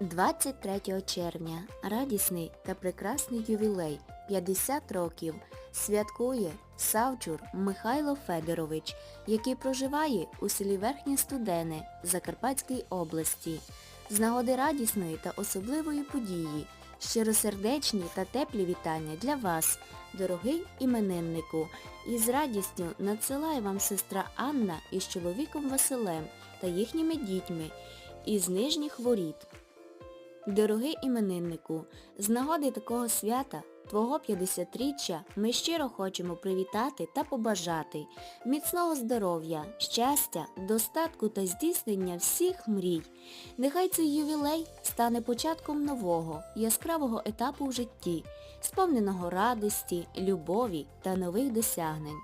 23 червня. Радісний та прекрасний ювілей. 50 років. Святкує Савчур Михайло Федорович, який проживає у селі Верхнє Студене Закарпатської області. З нагоди радісної та особливої події. Щиросердечні та теплі вітання для вас, дорогий імениннику, і з радістю надсилає вам сестра Анна із чоловіком Василем та їхніми дітьми із нижніх воріт. Дорогий імениннику, з нагоди такого свята, твого 50-річчя, ми щиро хочемо привітати та побажати міцного здоров'я, щастя, достатку та здійснення всіх мрій. Нехай цей ювілей стане початком нового, яскравого етапу в житті, сповненого радості, любові та нових досягнень.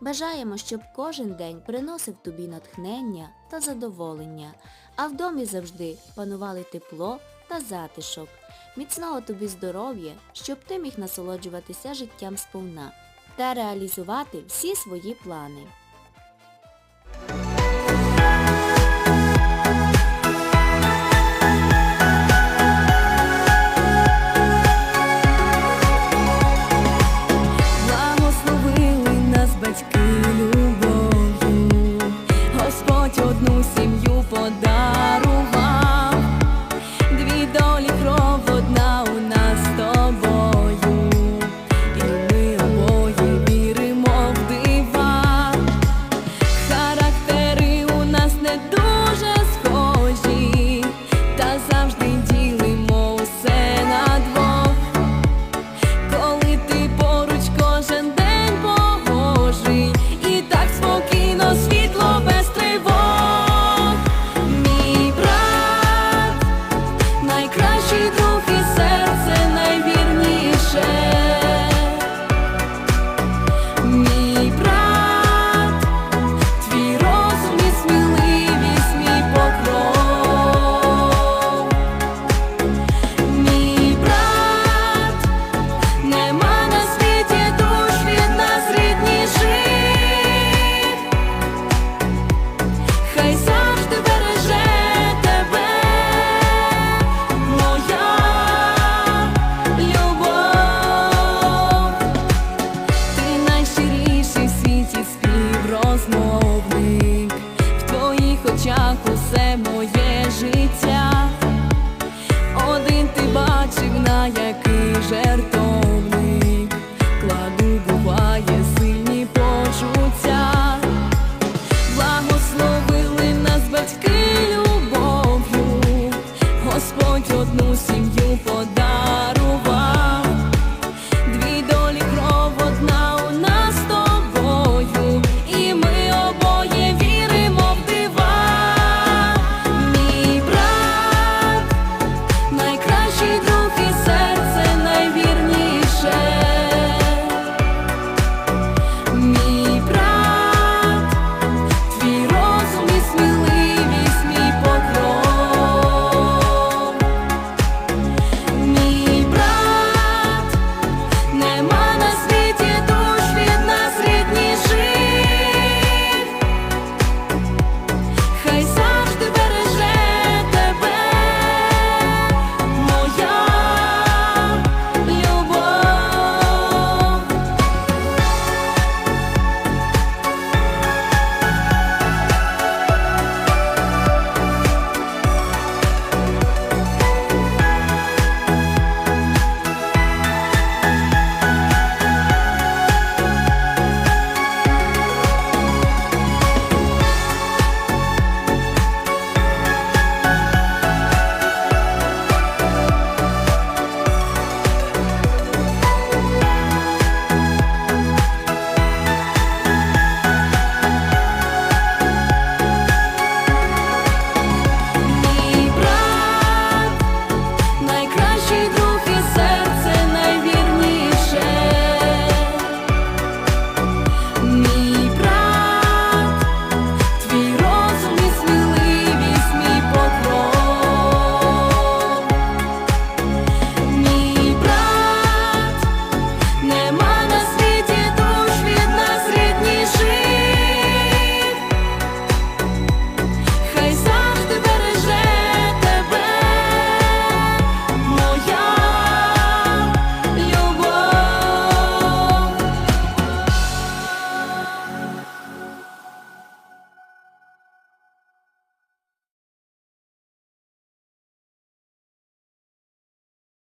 Бажаємо, щоб кожен день приносив тобі натхнення та задоволення, а в домі завжди панували тепло та затишок. Міцного тобі здоров'я, щоб ти міг насолоджуватися життям сповна та реалізувати всі свої плани. безмовний, в твоїх очах усе моє життя, один ти бачив, на який жертовник. Кладу буває сильні почуття, благословили нас батьки любов'ю, Господь одну сім'ю подав.